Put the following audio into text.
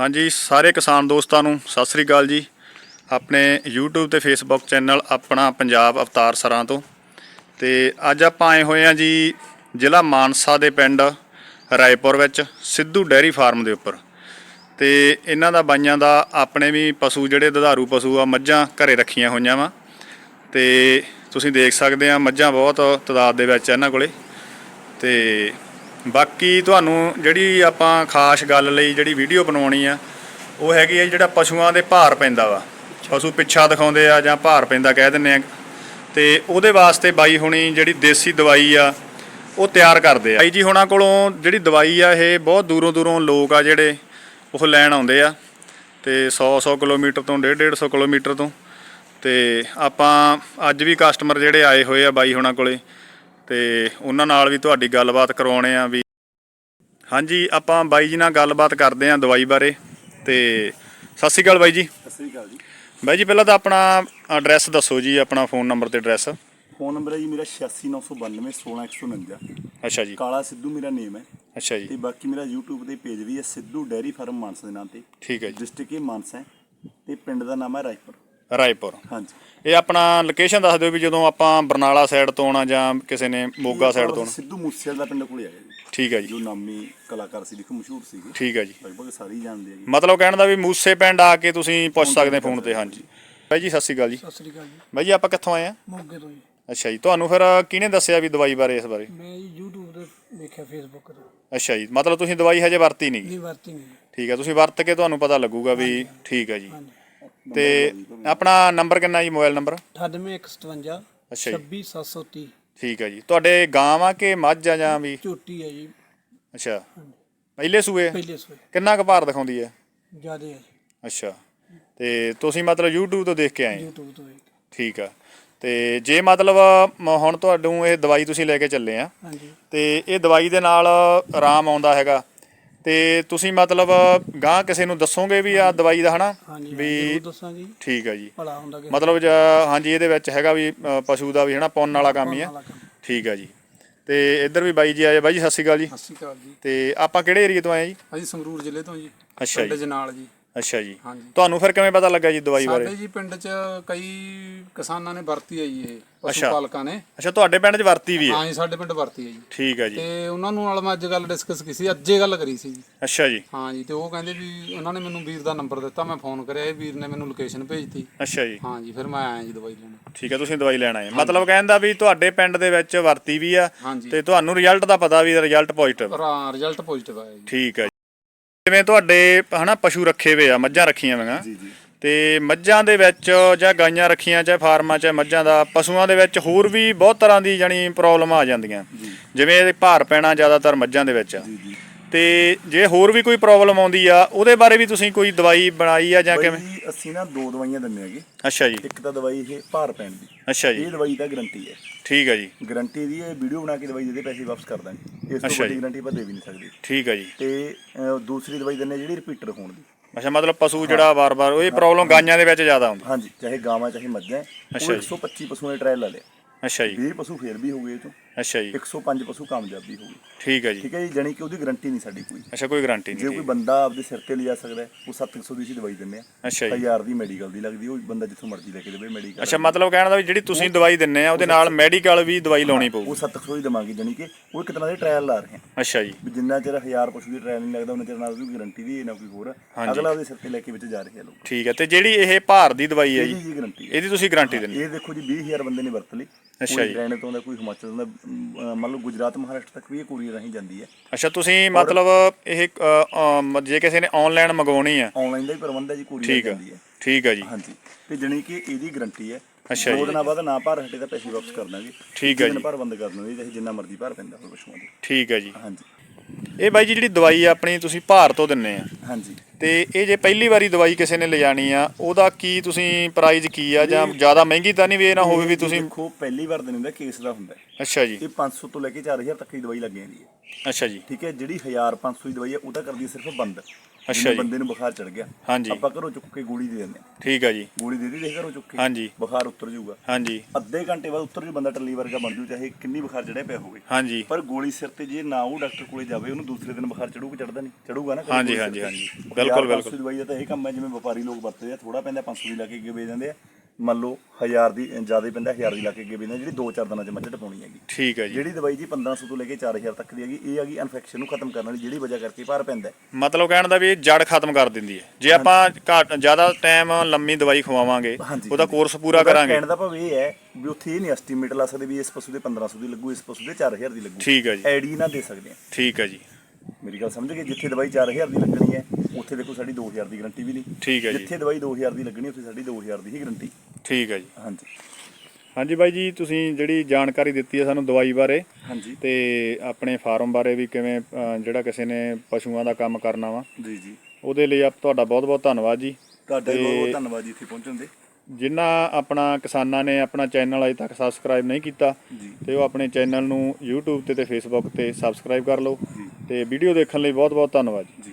ਹਾਂਜੀ, ਸਾਰੇ ਕਿਸਾਨ ਦੋਸਤਾਂ ਨੂੰ ਸਤਿ ਸ੍ਰੀ ਅਕਾਲ ਜੀ। ਆਪਣੇ YouTube ਤੇ Facebook ਚੈਨਲ ਆਪਣਾ ਪੰਜਾਬ ਅਵਤਾਰ ਸਰਾਂ ਤੋਂ। ਤੇ ਅੱਜ ਆਪਾਂ ਆਏ ਹੋਏ ਆ ਜੀ ਜ਼ਿਲ੍ਹਾ ਮਾਨਸਾ ਦੇ ਪਿੰਡ ਰਾਏਪੁਰ ਵਿੱਚ, ਸਿੱਧੂ ਡੈਰੀ ਫਾਰਮ ਦੇ ਉੱਪਰ। ਤੇ ਇਹਨਾਂ ਦਾ ਬਾਈਆਂ ਦਾ ਆਪਣੇ ਵੀ ਪਸ਼ੂ ਜਿਹੜੇ ਦੁਧਾਰੂ ਪਸ਼ੂ ਆ, ਮੱਝਾਂ ਘਰੇ ਰੱਖੀਆਂ ਹੋਈਆਂ ਵਾ। ਤੇ ਤੁਸੀਂ ਦੇਖ ਸਕਦੇ ਆ ਮੱਝਾਂ ਬਹੁਤ ਤਦਾਦ ਦੇ ਵਿੱਚ ਇਹਨਾਂ ਕੋਲੇ। ਤੇ ਬਾਕੀ ਤੁਹਾਨੂੰ ਜਿਹੜੀ ਆਪਾਂ ਖਾਸ ਗੱਲ ਲਈ ਜਿਹੜੀ ਵੀਡੀਓ ਬਣਾਉਣੀ ਆ, ਉਹ ਹੈਗੀ ਆ ਜਿਹੜਾ ਪਸ਼ੂਆਂ ਦੇ ਭਾਰ ਪੈਂਦਾ ਵਾ। ਪਸ਼ੂ ਪਿੱਛਾ ਦਿਖਾਉਂਦੇ ਆ ਜਾਂ ਭਾਰ ਪੈਂਦਾ ਕਹਿ ਦਿੰਦੇ ਆ। ਤੇ ਉਹਦੇ ਵਾਸਤੇ ਬਾਈ ਹੁਣੀ ਜਿਹੜੀ ਦੇਸੀ ਦਵਾਈ ਆ, ਉਹ ਤਿਆਰ ਕਰਦੇ ਆ। ਬਾਈ ਜੀ ਹੁਣਾਂ ਕੋਲੋਂ ਜਿਹੜੀ ਦਵਾਈ ਆ, ਇਹ ਬਹੁਤ ਦੂਰੋਂ ਦੂਰੋਂ ਲੋਕ ਆ ਜਿਹੜੇ ਉਹ ਲੈਣ ਆਉਂਦੇ ਆ। ਤੇ 100 100 ਕਿਲੋਮੀਟਰ ਤੋਂ 1.5 150 ਕਿਲੋਮੀਟਰ ਤੋਂ। ਤੇ ਆਪਾਂ ਅੱਜ ਵੀ ਕਸਟਮਰ ਜਿਹੜੇ ਆਏ ਹੋਏ ਆ ਬਾਈ ਹੁਣਾਂ ਕੋਲੇ ਤੇ ਉਹਨਾਂ ਨਾਲ ਵੀ ਤੁਹਾਡੀ ਗੱਲਬਾਤ ਕਰਵਾਉਣੇ ਆ ਵੀ ਹਾਂਜੀ ਆਪਾਂ ਬਾਈ ਜੀ ਨਾਲ ਗੱਲਬਾਤ ਕਰਦੇ ਆ ਦਵਾਈ ਬਾਰੇ ਤੇ ਸਤਿ ਸ਼੍ਰੀ ਅਕਾਲ ਬਾਈ ਜੀ। ਸਤਿ ਸ੍ਰੀ ਅਕਾਲ ਜੀ। ਬਾਈ ਜੀ ਪਹਿਲਾਂ ਤਾਂ ਆਪਣਾ ਐਡਰੈਸ ਦੱਸੋ ਜੀ ਆਪਣਾ ਫੋਨ ਨੰਬਰ ਤੇ ਐਡਰੈਸ। ਫੋਨ ਨੰਬਰ ਹੈ ਜੀ ਮੇਰਾ 86992 16149 ਅੱਛਾ ਜੀ। ਕਾਲਾ ਸਿੱਧੂ ਮੇਰਾ ਨੇਮ ਹੈ। ਅੱਛਾ ਤੇ ਜੀ ਬਾਕੀ ਮੇਰਾ YouTube ਤੇ ਪੇਜ ਵੀ ਹੈ ਸਿੱਧੂ ਡੈਰੀ ਫਾਰਮ ਮਾਨਸਾ ਦੇ ਨਾਮ ਤੇ। ਠੀਕ ਹੈ ਜੀ। ਡਿਸਟ੍ਰਿਕਟ ਹੀ ਮਾਨਸਾ ਹੈ ਤੇ ਪਿੰਡ ਦਾ ਨਾਮ ਹੈ ਰਾਏਪੁਰ। ਰਾਏਪੁਰ। ਹਾਂਜੀ। ਇਹ ਆਪਣਾ ਲੋਕੇਸ਼ਨ ਦੱਸ ਦਿਓ ਵੀ ਜਦੋਂ ਆਪਾਂ ਬਰਨਾਲਾ ਸਾਈਡ ਤੋਂ ਆਉਣਾ ਜਾਂ ਕਿਸੇ ਨੇ ਮੋਗਾ ਸਾਈਡ ਤੋਂ ਆਉਣਾ। ਸਿੱਧੂ ਮੂਸੇਵਾਲ ਦਾ ਪਿੰਡ ਕੋਲੇ ਆਇਆ ਜੀ। ਠੀਕ ਹੈ ਜੀ। ਜੋ ਨਾਮੀ ਕਲਾਕਾਰ ਸੀ ਦੇਖੋ ਮਸ਼ਹੂਰ ਸੀਗੇ। ਠੀਕ ਹੈ ਜੀ। ਲਗਭਗ ਸਾਰੇ ਹੀ ਜਾਣਦੇ ਆ ਜੀ। ਮਤਲਬ ਕਹਿਣ ਦਾ ਵੀ ਮੂਸੇ ਪਿੰਡ ਆ ਕੇ ਤੁਸੀਂ ਪੁੱਛ ਸਕਦੇ ਫੋਨ ਤੇ ਹਾਂਜੀ। ਬਾਈ ਜੀ ਸਤਿ ਸ਼੍ਰੀ ਅਕਾਲ ਜੀ। ਸਤਿ ਸ੍ਰੀ ਅਕਾਲ ਜੀ। ਬਾਈ ਜੀ ਆਪਾਂ ਕਿੱਥੋਂ ਆਏ ਆ? ਮੋਗੇ ਤੋਂ ਜੀ। ਅੱਛਾ ਜੀ ਤੁਹਾਨੂੰ ਫਿਰ ਕਿਹਨੇ ਦੱਸਿਆ ਵੀ ਦਵਾਈ ਬਾਰੇ ਇਸ ਬਾਰੇ? ਮੈਂ ਜੀ YouTube ਤੇ ਦੇਖਿਆ Facebook ਤੇ। ਅੱਛਾ ਜੀ ਮਤਲਬ ਤੁਸੀਂ ਦਵਾਈ ਹਜੇ ਵਰਤੀ ਨਹੀਂ। ਨਹੀਂ ਵਰਤੀ ਨਹੀਂ। ਠੀਕ ਹੈ ਤੁਸੀਂ ਵਰਤ ਕੇ ਤੁਹਾਨੂੰ ਪਤਾ ਲੱਗੂਗਾ ਵੀ ਠੀਕ ਹੈ ਜੀ। ਤੇ ਆਪਣਾ ਨੰਬਰ ਕਿੰਨਾ ਜੀ ਮੋਬਾਈਲ ਨੰਬਰ? 98157 ਅੱਛਾ ਜੀ। 26730 ਠੀਕ ਹੈ ਜੀ। ਤੁਹਾਡੇ ਗਾਂ ਆ ਕਿ ਮੱਝ ਆ ਜਾਂ ਵੀ? ਝੋਟੀ ਹੈ ਜੀ। ਅੱਛਾ। ਪਹਿਲੇ ਸੂਏ? ਪਹਿਲੇ ਸੋਏ। ਕਿੰਨਾ ਕੁ ਭਾਰ ਦਿਖਾਉਂਦੀ ਹੈ ਜਿਆਦੇ ਹੈ ਜੀ। ਅੱਛਾ। ਤੇ ਤੁਸੀਂ ਮਤਲਬ YouTube ਤੋਂ ਦੇਖ ਕੇ ਆਏ YouTube ਤੋਂ ਜੀ। ਠੀਕ ਆ। ਤੇ ਜੇ ਮਤਲਬ ਮ- ਹੁਣ ਤੁਹਾਨੂੰ ਇਹ ਦਵਾਈ ਤੁਸੀਂ ਲੈ ਕੇ ਚੱਲੇ ਆ। ਹਾਂਜੀ। ਤੇ ਇਹ ਦਵਾਈ ਦੇ ਨਾਲ ਆਰਾਮ ਆਉਂਦਾ ਹੈਗਾ? ਤੇ ਤੁਸੀਂ ਮਤਲਬ ਗਾਂ ਕਿਸੇ ਨੂੰ ਦੱਸੋਗੇ ਵੀ ਆ ਦਵਾਈ ਦਾ ਹਨਾ? ਹਾਂਜੀ ਵੀ ਜੀ। ਠੀਕ ਹੈ ਜੀ। ਭਲਾ ਹੁੰਦਾ ਕਿ ਮਤਲਬ ਜ- ਹਾਂਜੀ ਇਹਦੇ ਵਿੱਚ ਹੈਗਾ ਵੀ ਅ, ਪਸ਼ੂ ਦਾ ਵੀ ਹਨਾ ਪੁੰਨ ਵਾਲਾ ਕੰਮ ਹੀ ਆ। ਠੀਕ ਹੈ ਜੀ। ਤੇ ਇੱਧਰ ਵੀ ਬਾਈ ਜੀ ਆਏ ਬਾਈ ਜੀ ਸਤਿ ਸ਼੍ਰੀ ਅਕਾਲ ਜੀ। ਸਤਿ ਸ਼੍ਰੀ ਅਕਾਲ ਜੀ। ਤੇ ਆਪਾਂ ਕਿਹੜੇ ਏਰੀਆ ਤੋਂ ਆਏ ਜੀ? ਅਸੀਂ ਸੰਗਰੂਰ ਜ਼ਿਲ੍ਹੇ ਤੋਂ ਜੀ। ਅੱਛਾ ਪਿੰਡ ਜੀ ਜਨਾਲ ਜੀ। ਅੱਛਾ ਜੀ। ਹਾਂਜੀ। ਤੁਹਾਨੂੰ ਫਿਰ ਕਿਵੇਂ ਪਤਾ ਲੱਗਾ ਜੀ ਦਵਾਈ ਬਾਰੇ? ਸਾਡੇ ਜੀ ਪਿੰਡ 'ਚ ਕਈ ਕਿਸਾਨਾਂ ਨੇ ਵਰਤੀ ਹੈ ਜੀ ਇਹ ਪਸ਼ੂ ਅੱਛਾ। ਪਾਲਕਾਂ ਨੇ। ਅੱਛਾ ਤੁਹਾਡੇ ਪਿੰਡ 'ਚ ਵਰਤੀ ਵੀ ਹੈ? ਹਾਂ ਜੀ ਸਾਡੇ ਪਿੰਡ ਵਰਤੀ ਹੈ ਜੀ। ਠੀਕ ਹੈ ਜੀ। ਤੇ ਉਹਨਾਂ ਨੂੰ ਨਾਲ ਮੈਂ ਅੱਜ ਗੱਲ ਡਿਸਕਸ ਕੀਤੀ ਅੱਜੇ ਗੱਲ ਕਰੀ ਸੀ ਜੀ। ਅੱਛਾ ਜੀ। ਹਾਂ ਜੀ ਤੇ ਉਹ ਕਹਿੰਦੇ ਵੀ ਉਹਨਾਂ ਨੇ ਮੈਨੂੰ ਵੀਰ ਦਾ ਨੰਬਰ ਦਿੱਤਾ ਮੈਂ ਫੋਨ ਕਰਿਆ ਇਹ ਵੀਰ ਨੇ ਮੈਨੂੰ ਲੋਕੇਸ਼ਨ ਭੇਜਤੀ। ਅੱਛਾ ਜੀ। ਹਾਂ ਜੀ ਫਿਰ ਮੈਂ ਆਇਆ ਜੀ ਦਵਾਈ ਲੈਣ। ਠੀਕ ਹੈ ਤੁਸੀਂ ਦਵਾਈ ਲੈਣ ਆਏ। ਮਤਲਬ ਕਹਿੰਦਾ ਵੀ ਤੁਹਾਡੇ ਪਿੰਡ ਦੇ ਵਿੱਚ ਵਰਤੀ ਵੀ ਆ ਹਾਂਜੀ ਤੇ ਤੁਹਾਨੂੰ ਰਿਜ਼ਲਟ ਦਾ ਪਤਾ ਵੀ ਰਿਜ਼ਲਟ ਪੋਜ਼ਿਟਿਵ ਰਿਜ਼ਲਟ ਪੋਜ਼ਿਟਿਵ ਆਇਆ ਜੀ। ਠੀਕ ਹੈ ਜਿਵੇਂ ਤੁਹਾਡੇ ਹਨਾ ਪਸ਼ੂ ਰੱਖੇ ਹੋਏ ਆ ਮੱਝਾਂ ਰੱਖੀਆਂ ਹੋਈਆਂ ਜੀ ਜੀ। ਤੇ ਮੱਝਾਂ ਦੇ ਵਿੱਚ ਜਾਂ ਗਾਈਆਂ ਰੱਖੀਆਂ ਚਾਹੇ ਫਾਰਮਾਂ ਚਾਹੇ ਮੱਝਾਂ ਦਾ ਪਸ਼ੂਆਂ ਦੇ ਵਿੱਚ ਹੋਰ ਵੀ ਬਹੁਤ ਤਰ੍ਹਾਂ ਦੀ ਜਾਨੀ ਪ੍ਰੋਬਲਮ ਆ ਜਾਂਦੀਆਂ। ਜਿਵੇਂ ਇਹ ਭਾਰ ਪੈਣਾ ਜ਼ਿਆਦਾਤਰ ਮੱਝਾਂ ਦੇ ਵਿੱਚ। ਆ ਤੇ ਜੇ ਹੋਰ ਵੀ ਕੋਈ ਪ੍ਰੋਬਲਮ ਆਉਂਦੀ ਆ ਉਹਦੇ ਬਾਰੇ ਵੀ ਤੁਸੀਂ ਕੋਈ ਦਵਾਈ ਬਣਾਈ ਆ ਜਾਂ ਕਿਵੇਂ? ਅਸੀਂ ਨਾ ਦੋ ਦਵਾਈਆਂ ਦਿੰਨੇ ਹੈਗੇ। ਅੱਛਾ ਜੀ। ਇੱਕ ਤਾਂ ਦਵਾਈ ਇਹ ਭਾਰ ਪੈਣ ਦੀ। ਅੱਛਾ ਜੀ। ਇਹ ਦਵਾਈ ਦਾ ਗਾਰੰਟੀ ਹੈ। ਠੀਕ ਹੈ ਜੀ। ਗਾਰੰਟੀ ਦੀ ਇਹ ਵੀਡੀਓ ਬਣਾ ਕੇ ਦਵਾਈ ਦੇ ਦੇ ਪੈਸੇ ਵਾਪਸ ਕਰ ਦਾਂਗੇ। ਇਸ ਤੋਂ ਅੱਛਾ ਵੱਡੀ। ਗਾਰੰਟੀ ਆਪਾਂ ਦੇ ਵੀ ਨਹੀਂ ਸਕਦੇ। ਠੀਕ ਹੈ ਜੀ। ਤੇ ਅਹ, ਦੂਸਰੀ ਦਵਾਈ ਦਿੰਨੇ ਜਿਹੜੀ ਰਿਪੀਟਰ ਹੋਣ ਦੀ। ਅੱਛਾ ਮਤਲਬ ਪਸ਼ੂ ਜਿਹੜਾ ਵਾਰ-ਵਾਰ ਉਹ ਇਹ ਪ੍ਰੋਬਲਮ ਗਾਈਆਂ ਦੇ ਵਿੱਚ ਜ਼ਿਆਦਾ ਆਉਂਦੀ। ਹਾਂਜੀ ਚਾਹੇ ਗਾਵਾਂ ਚਾਹੇ ਮੱਝਾਂ। ਅੱਛਾ ਉਹ ਜੀ। 125 ਪਸ਼ੂਆਂ ਦੇ ਟ੍ਰਾਇਲ ਲਾ। ਲਿਆ ਅੱਛਾ ਜੀ। 20 ਪਸ਼ੂ ਫੇਰ ਵੀ ਹੋ ਗਏ ਇਹ ਤੋਂ। ਅੱਛਾ ਜੀ। 105 ਪਸ਼ੂ ਕਾਮਯਾਬੀ ਹੋ ਗਈ। ਠੀਕ ਹੈ ਜੀ। ਠੀਕ ਹੈ ਜੀ ਜਾਣੀ ਕਿ ਉਹਦੀ ਗਾਰੰਟੀ ਨਹੀਂ ਸਾਡੀ ਕੋਈ। ਅੱਛਾ ਕੋਈ ਗਾਰੰਟੀ ਜੇ ਨਹੀਂ ਕੋਈ ਠੀਕ। ਬੰਦਾ ਆਪਦੇ ਸਿਰ ਤੇ ਲਿਜਾ ਸਕਦਾ ਹੈ, ਉਹ 700 ਦੀ ਅਸੀਂ ਦਵਾਈ ਦਿੰਨੇ ਆ ਅੱਛਾ ਜੀ। 1000 ਦੀ ਮੈਡੀਕਲ ਦੀ ਲੱਗਦੀ ਉਹ ਬੰਦਾ ਜਿੱਥੋਂ ਮਰਜ਼ੀ ਲੈ ਕੇ ਦੇਵੇ ਮੈਡੀਕਲ ਅੱਛਾ ਮਤਲਬ ਕਹਿਣ ਦਾ ਵੀ ਜਿਹੜੀ ਤੁਸੀਂ ਦਵਾਈ ਦਿੰਨੇ ਆ ਉਹਦੇ ਨਾਲ ਮੈਡੀਕਲ ਵੀ ਦਵਾਈ ਲਾਉਣੀ ਉਹ ਪਊ 700 ਹੀ ਦਵਾਂਗੇ ਜਾਣੀ ਕਿ ਉਹ ਇੱਕ ਤਰ੍ਹਾਂ ਦੇ ਟ੍ਰਾਇਲ ਲਾ ਰਹੇ ਆ। ਅੱਛਾ ਜੀ। ਵੀ ਜਿੰਨਾ ਚਿਰ 1000 ਪਸ਼ੂ ਦੀ ਟ੍ਰਾਇਲ ਨਹੀਂ ਲੱਗਦਾ ਉਹਨਾਂ ਚਿਰ ਨਾਲ ਉਹਦੀ ਗਾਰੰਟੀ ਦੀ ਨਾ ਕੋਈ ਹੋਰ। ਅਗਲਾ ਉਹਦੇ ਸਿਰ ਤੇ ਲੈ ਕੇ ਵਿੱਚ ਜਾ ਰਹੇ ਆ ਲੋਕ। ਠੀਕ ਹੈ ਤੇ ਜਿਹੜੀ ਇਹ ਭਾਰ ਦੀ ਦਵਾਈ ਹੈ ਜੀ ਇਹਦੀ ਜੀ ਗਾਰੰਟੀ ਹੈ। ਇਹਦੀ ਤੁਸੀਂ ਗਾਰੰਟੀ ਦਿੰਦੇ ਇਹ ਦੇਖੋ ਜੀ 20000 ਬੰਦੇ ਨੇ ਵਰਤ ਲਈ। ਅੱਛਾ ਕੋਈ ਜੀ। ਹਰਿਆਣੇ ਤੋਂ ਦਾ ਕੋਈ ਹਿਮਾਚਲ ਦਾ ਅਮ, ਮੰਨ ਲਓ ਗੁਜਰਾਤ ਮਹਾਰਾਸ਼ਟਰ ਤੱਕ ਵੀ ਇਹ ਕੋਰੀਅਰ ਰਾਹੀਂ ਜਾਂਦੀ ਹੈ। ਅੱਛਾ ਤੁਸੀਂ ਮਤਲਬ ਇਹ ਅ, ਅ, ਜੇ ਕਿਸੇ ਨੇ ਆਨਲਾਈਨ ਮੰਗਵਾਉਣੀ ਆ ਆਨਲਾਈਨ ਦਾ ਹੀ ਪ੍ਰਬੰਧ ਹੈ ਜੀ ਕੋਰੀਅਰ ਠੀਕ ਹੈ ਜਾਂਦੀ ਹੈ। ਠੀਕ ਹੈ ਜੀ। ਹਾਂਜੀ ਤੇ ਜਾਣੀ ਕਿ ਇਹਦੀ ਗਾਰੰਟੀ ਹੈ ਅੱਛਾ ਦੋ। ਦਿਨਾਂ ਬਾਅਦ ਨਾ ਭਾਰ ਹਟੇ ਤਾਂ ਪੈਸੇ ਵਾਪਸ ਕਰ ਦਾਂਗੇ। ਠੀਕ ਹੈ ਦਿਨ ਜੀ। ਭਾਰ ਬੰਦ ਕਰ ਦਿੰਦੇ ਚਾਹੇ ਜਿੰਨਾ ਮਰਜ਼ੀ ਭਾਰ ਪੈਂਦਾ ਹੋਵੇ ਪਸ਼ੂਆਂ ਦੇ ਠੀਕ ਹੈ ਜੀ। ਹਾਂਜੀ। ਇਹ ਬਾਈ ਜੀ ਜਿਹੜੀ ਦਵਾਈ ਆ ਆਪਣੀ ਤੁਸੀਂ ਭਾਰ ਤੋਂ ਦਿੰਨੇ ਆ। ਹਾਂਜੀ। ਤੇ ਇਹ ਜੇ ਪਹਿਲੀ ਵਾਰੀ ਦਵਾਈ ਕਿਸੇ ਨੇ ਲਿਜਾਣੀ ਆ ਉਹਦਾ ਕੀ ਤੁਸੀਂ ਪ੍ਰਾਈਸ ਕੀ ਆ ਜਾਂ ਜ਼ਿਆਦਾ ਮਹਿੰਗੀ ਤਾਂ ਨਹੀਂ ਵੀ ਇਹ ਨਾ ਹੋਵੇ ਵੀ ਤੁਸੀਂ ਦੇਖੋ ਪਹਿਲੀ ਵਾਰ ਦਿਨ ਹੁੰਦਾ ਕੇਸ ਦਾ ਹੁੰਦਾ ਹੈ। ਅੱਛਾ ਜੀ। ਇਹ 500 ਤੋਂ ਲੈ ਕੇ 4000 ਤੱਕ ਦੀ ਦਵਾਈ ਲੱਗ ਜਾਂਦੀ ਹੈ ਅੱਛਾ ਜੀ। ਠੀਕ ਹੈ ਜਿਹੜੀ 1500 ਦੀ ਦਵਾਈ ਹੈ ਉਹ ਤਾਂ ਕਰਦੀ ਹੈ ਸਿਰਫ ਬੰਦ। ਅੱਛਾ ਜਿਵੇਂ ਜੀ। ਬੰਦੇ ਨੂੰ ਬੁਖਾਰ ਚੜ ਗਿਆ। ਹਾਂਜੀ। ਆਪਾਂ ਘਰੋਂ ਚੁੱਕ ਕੇ ਗੋਲੀ ਦੇ ਦਿੰਦੇ ਹਾਂ। ਠੀਕ ਆ ਜੀ। ਗੋਲੀ ਦੇ ਦਿੱਤੀ ਘਰੋਂ ਚੁੱਕ ਕੇ। ਹਾਂਜੀ। ਬੁਖਾਰ ਉਤਰ ਜਾਊਗਾ। ਹਾਂਜੀ। ਅੱਧੇ ਘੰਟੇ ਬਾਅਦ ਉਤਰ ਜੂ ਬੰਦਾ ਟੱਲੀ ਵਰਗਾ ਬਣ ਜੂ ਚਾਹੇ ਕਿੰਨੀ ਬੁਖਾਰ ਚੜਿਆ ਪਿਆ ਹੋਵੇ। ਹਾਂਜੀ। ਪਰ ਗੋਲੀ ਸਿਰ ਤੇ ਜੇ ਨਾ ਉਹ ਡਾਕਟਰ ਕੋਲੇ ਜਾਵੇ ਉਹਨੂੰ ਦੂਸਰੇ ਦਿਨ ਬੁਖਾਰ ਚੜੂਗਾ ਚੜਦਾ ਨਹੀਂ। ਚੜੂਗਾ ਨਾ ਕਦੇ ਹਾਂਜੀ, ਗੋਲੀ ਹਾਂਜੀ, ਤੇ। ਹਾਂਜੀ। ਬਿਲਕੁਲ, ਪੰਜ ਬਿਲਕੁਲ। ਸੌ ਦਵਾਈ ਦਾ ਤਾਂ ਇਹ ਕੰਮ ਹੈ ਜਿਵੇਂ ਵਪਾਰੀ ਲੋਕ ਵਰਤਦੇ ਆ ਥੋੜਾ ਪੈਂਦਾ 500 ਦੀ ਲਾ ਕੇ ਅੱਗੇ ਵੇਚ ਦਿੰਦੇ ਆ। ਮੰਨ ਲਓ 1000 ਦੀ ਜ਼ਿਆਦਾ ਪੈਂਦਾ 1000 ਦੀ ਲਾ ਕੇ ਅੱਗੇ ਆ ਜਿਹੜੀ 2-4 ਦਿਨਾਂ ਚ ਮੱਝ ਟਪਾਉਣੀ ਹੈਗੀ। ਠੀਕ ਆ ਜੀ। ਜਿਹੜੀ ਦਵਾਈ ਜੀ 1500 ਤੋਂ ਲੈ ਕੇ 4000 ਤੱਕ ਦੀ ਹੈਗੀ ਇਹ ਹੈਗੀ ਇਨਫੈਕਸ਼ਨ ਨੂੰ ਖਤਮ ਕਰਨ ਵਾਲੀ ਜਿਹੜੀ ਵਜ੍ਹਾ ਕਰਕੇ ਭਾਰ ਪੈਂਦਾ ਹੈ। ਮਤਲਬ ਕਹਿਣ ਦਾ ਵੀ ਇਹ ਜੜ ਖਤਮ ਕਰ ਦਿੰਦੀ ਹੈ। ਜੇ ਆਪਾਂ ਘੱਟ ਜ਼ਿਆਦਾ ਟਾਈਮ ਲੰਮੀ ਦਵਾਈ ਖਵਾਵਾਂਗੇ ਉਹਦਾ। ਕੋਰਸ ਪੂਰਾ ਕਰਾਂਗੇ। ਕਹਿਣ ਦਾ ਭਾਵ ਇਹ ਹੈ ਵੀ ਉੱਥੇ ਇਹ ਨਹੀਂ ਐਸਟੀਮੇਟ ਲਾ ਸਕਦੇ ਵੀ ਇਸ ਪਸ਼ੂ ਦੇ 1500 ਦੀ ਲੱਗੂ ਇਸ ਪਸ਼ੂ ਦੇ 4000 ਦੀ ਲੱਗੂ। ਠੀਕ ਹੈ ਜੀ। ਐਡੀ ਨਾ ਦੇ ਸਕਦੇ ਠੀਕ ਆ ਜੀ। ਮੇਰੀ ਗੱਲ ਸਮਝ ਗਏ? ਜਿੱਥੇ ਦਵਾਈ 4000 ਦੀ ਲੱਗਣੀ ਹੈ ਉੱਥੇ ਦੇਖੋ ਸਾਡੀ 2000 ਦੀ ਗਾਰੰਟੀ ਵੀ ਨਹੀਂ। ਠੀਕ ਹੈ ਜੀ। ਜਿੱਥੇ ਦਵਾਈ 2000 ਦੀ ਲੱਗਣੀ ਉੱਥੇ ਸਾਡੀ 2000 ਦੀ ਹੀ ਗਾਰੰਟੀ। ਠੀਕ ਆ ਜੀ। ਹਾਂਜੀ। ਹਾਂਜੀ ਬਾਈ ਜੀ ਤੁਸੀਂ ਜਿਹੜੀ ਜਾਣਕਾਰੀ ਦਿੱਤੀ ਹੈ ਸਾਨੂੰ ਦਵਾਈ ਬਾਰੇ ਹਾਂਜੀ। ਤੇ ਆਪਣੇ ਫਾਰਮ ਬਾਰੇ ਵੀ ਕਿਵੇਂ ਅ, ਜਿਹੜਾ ਕਿਸੇ ਨੇ ਪਸ਼ੂਆਂ ਦਾ ਕੰਮ ਕਰਨਾ ਵਾ। ਜੀ ਜੀ। ਉਹਦੇ ਲਈ ਆਪ ਤੁਹਾਡਾ ਬਹੁਤ ਬਹੁਤ ਧੰਨਵਾਦ ਜੀ। ਤੁਹਾਡਾ ਬਹੁਤ ਬਹੁਤ ਧੰਨਵਾਦ ਜੀ ਇੱਥੇ ਪਹੁੰਚਣ ਦੇ। ਜਿਨ੍ਹਾਂ ਆਪਣਾ ਕਿਸਾਨਾਂ ਨੇ ਆਪਣਾ ਚੈਨਲ ਅਜੇ ਤੱਕ ਸਬਸਕ੍ਰਾਈਬ ਨਹੀਂ ਕੀਤਾ ਜੀ। ਤੇ ਉਹ ਆਪਣੇ ਚੈਨਲ ਨੂੰ YouTube ਤੇ ਤੇ Facebook ਤੇ ਸਬਸਕ੍ਰਾਈਬ ਕਰ ਲਓ। ਜੀ। ਤੇ ਵੀਡੀਓ ਦੇਖਣ ਲਈ ਬਹੁਤ ਬਹੁਤ ਧੰਨਵਾਦ ਜੀ।